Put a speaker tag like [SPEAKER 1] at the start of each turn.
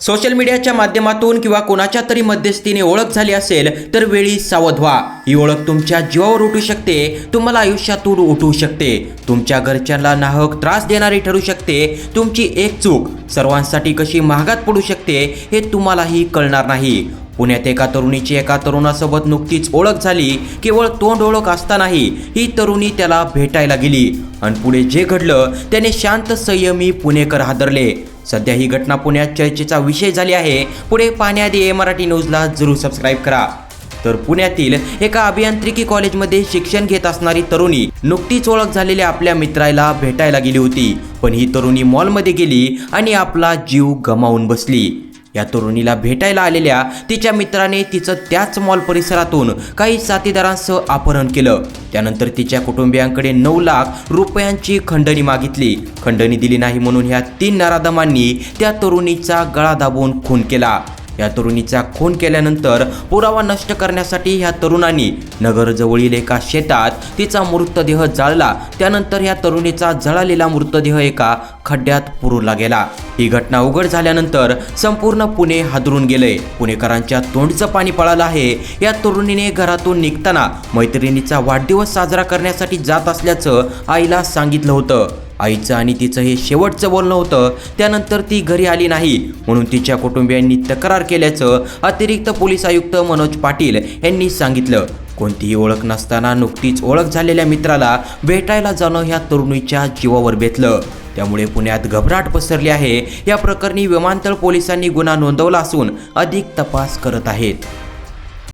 [SPEAKER 1] Social मीडियाच्या माध्यमातून किंवा कोणाच्या तरी मध्यस्थीने ओळख झाली असेल तर वेळी सावध व्हा. ही ओळख तुमच्या जीवावर उठू शकते तुम्हाला आयुष्यातून उठवू शकते. तुमच्या घरच्यांना नाहक त्रास देणारी ठरू शकते तुमची एक चूक सर्वांसाठी कशी महागात पडू शकते हे तुम्हालाही कळणार नाही. पुण्यात एका तरुणीची एका तरुणासोबत नुकतीच ओळख झाली. केवळ तोंड ओळख असतानाही ही तरुणी त्याला भेटायला गेली. आणि पुढे जे घडलं त्याने शांत संयमी पुणेकर हादरले. सध्या ही घटना पुण्यात चर्चेचा विषय झाली आहे. पुढे पाहण्याआधी ए मराठी न्यूजला जरूर सबस्क्राईब करा. तर पुण्यातील एका अभियांत्रिकी कॉलेजमध्ये शिक्षण घेत असणारी तरुणी नुकतीच ओळख झालेल्या आपल्या मित्राला भेटायला गेली होती. पण ही तरुणी मॉलमध्ये गेली आणि आपला जीव गमावून बसली. या तरुणीला भेटायला आलेल्या तिच्या मित्राने तिचं त्याच मॉल परिसरातून काही साथीदारांसह अपहरण केलं. त्यानंतर तिच्या कुटुंबियांकडे नऊ लाख रुपयांची खंडणी मागितली. खंडणी दिली नाही म्हणून ह्या तीन नराधमांनी त्या तरुणीचा गळा दाबून खून केला. या तरुणीचा खून केल्यानंतर पुरावा नष्ट करण्यासाठी ह्या तरुणांनी नगरजवळील एका शेतात तिचा मृतदेह जाळला. त्यानंतर या तरुणीचा जळालेला मृतदेह एका खड्ड्यात पुरुला गेला. ही घटना उघड झाल्यानंतर संपूर्ण पुणे हादरून गेले. पुणेकरांच्या तोंडचं पाणी पळालं आहे. या तरुणीने घरातून निघताना मैत्रिणीचा वाढदिवस साजरा करण्यासाठी जात असल्याचं आईला सांगितलं होतं. आईचं आणि तिचं हे शेवटचं बोलणं होतं त्यानंतर ती घरी आली नाही. म्हणून तिच्या कुटुंबियांनी तक्रार केल्याचं अतिरिक्त पोलीस आयुक्त मनोज पाटील यांनी सांगितलं. कोणतीही ओळख नसताना नुकतीच ओळख झालेल्या मित्राला भेटायला जाणं ह्या तरुणीच्या जीवावर बेतलं. त्यामुळे पुण्यात घबराट पसरली आहे. या प्रकरणी विमानतळ पोलिसांनी गुन्हा नोंदवला असून अधिक तपास करत आहेत.